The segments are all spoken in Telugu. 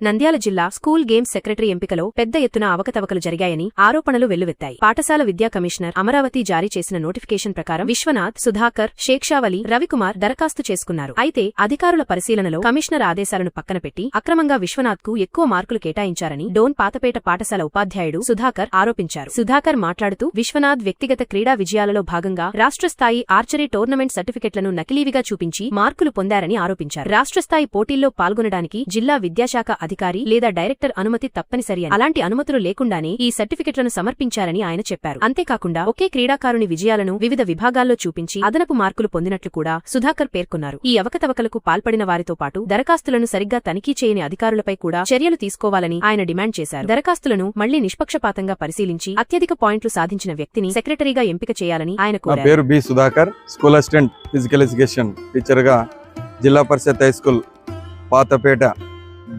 నంద్యాల జిల్లా స్కూల్ గేమ్స్ సెక్రటరీ ఎంపికలో పెద్ద ఎత్తున అవకతవకలు జరిగాయని ఆరోపణలు వెల్లువెత్తాయి. పాఠశాల విద్యా కమిషనర్ అమరావతి జారీ చేసిన నోటిఫికేషన్ ప్రకారం విశ్వనాథ్ సుధాకర్ షేక్షావలి రవికుమార్ దరఖాస్తు చేసుకున్నారు. అయితే అధికారుల పరిశీలనలో కమిషనర్ ఆదేశాలను పక్కన పెట్టి అక్రమంగా విశ్వనాథ్కు ఎక్కువ మార్కులు కేటాయించారని డోన్ పాతపేట పాఠశాల ఉపాధ్యాయుడు సుధాకర్ ఆరోపించారు. సుధాకర్ మాట్లాడుతూ విశ్వనాథ్ వ్యక్తిగత క్రీడా విజయాలలో భాగంగా రాష్ట్ర స్థాయి ఆర్చరీ టోర్నమెంట్ సర్టిఫికెట్లను నకిలీవిగా చూపించి మార్కులు పొందారని ఆరోపించారు. రాష్ట్ర స్థాయి పోటీల్లో పాల్గొనడానికి జిల్లా విద్యాశాఖ అధికారి లేదా డైరెక్టర్ అనుమతి తప్పనిసరి అని. అలాంటి అనుమతులు లేకుండానే ఈ సర్టిఫికెట్లను సమర్పించారని ఆయన చెప్పారు. అంతేకాకుండా ఒకే క్రీడాకారుని విజయాలను వివిధ విభాగాల్లో చూపించి అదనపు మార్కులు పొందినట్లు కూడా సుధాకర్ పేర్కొన్నారు. ఈ అవకతవకలకు పాల్పడిన వారితో పాటు దరఖాస్తులను సరిగ్గా తనిఖీ చేయని అధికారులపై కూడా చర్యలు తీసుకోవాలని ఆయన డిమాండ్ చేశారు. దరఖాస్తులను మళ్ళీ నిష్పక్షపాతంగా పరిశీలించి అత్యధిక పాయింట్లు సాధించిన వ్యక్తిని సెక్రటరీగా ఎంపిక చేయాలని ఆయన కోరారు. పేరు B Sudhakar. School assistant physical education టీచర్గా జిల్లా పరిషత్ హై స్కూల్ పాతపేట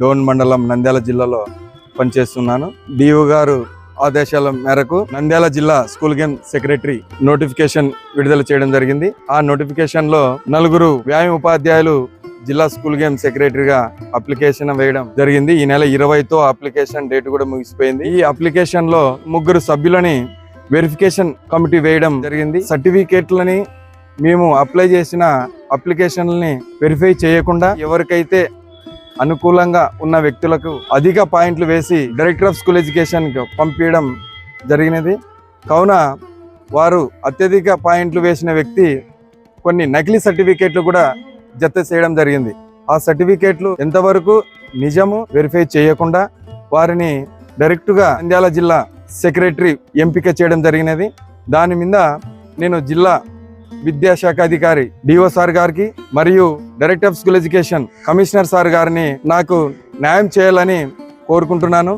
డోన్ మండలం నంద్యాల జిల్లాలో పనిచేస్తున్నాను. డిఓ గారు ఆదేశాల మేరకు నంద్యాల జిల్లా స్కూల్ గేమ్ సెక్రటరీ నోటిఫికేషన్ విడుదల చేయడం జరిగింది. ఆ నోటిఫికేషన్లో నలుగురు వ్యాయామ ఉపాధ్యాయులు జిల్లా స్కూల్ గేమ్ సెక్రటరీగా అప్లికేషన్ వేయడం జరిగింది. ఈ నెల ఇరవైతో అప్లికేషన్ డేట్ కూడా ముగిసిపోయింది. ఈ అప్లికేషన్లో ముగ్గురు సభ్యులని వెరిఫికేషన్ కమిటీ వేయడం జరిగింది. సర్టిఫికేట్లని మేము అప్లై చేసిన అప్లికేషన్లని వెరిఫై చేయకుండా ఎవరికైతే అనుకూలంగా ఉన్న వ్యక్తులకు అధిక పాయింట్లు వేసి డైరెక్టర్ ఆఫ్ స్కూల్ ఎడ్యుకేషన్ పంపించడం జరిగినది. కావున వారు అత్యధిక పాయింట్లు వేసిన వ్యక్తి కొన్ని నకిలీ సర్టిఫికేట్లు కూడా జత చేయడం జరిగింది. ఆ సర్టిఫికేట్లు ఎంతవరకు నిజము వెరిఫై చేయకుండా వారిని డైరెక్ట్గా నంద్యాల జిల్లా సెక్రటరీ ఎంపిక చేయడం జరిగినది. దాని మీద నేను జిల్లా విద్యాశాఖ అధికారి డిఓ సార్ గారికి మరియు director of school education commissioner sir గారిని నాకు న్యాయం చేయాలని కోరుకుంటున్నాను.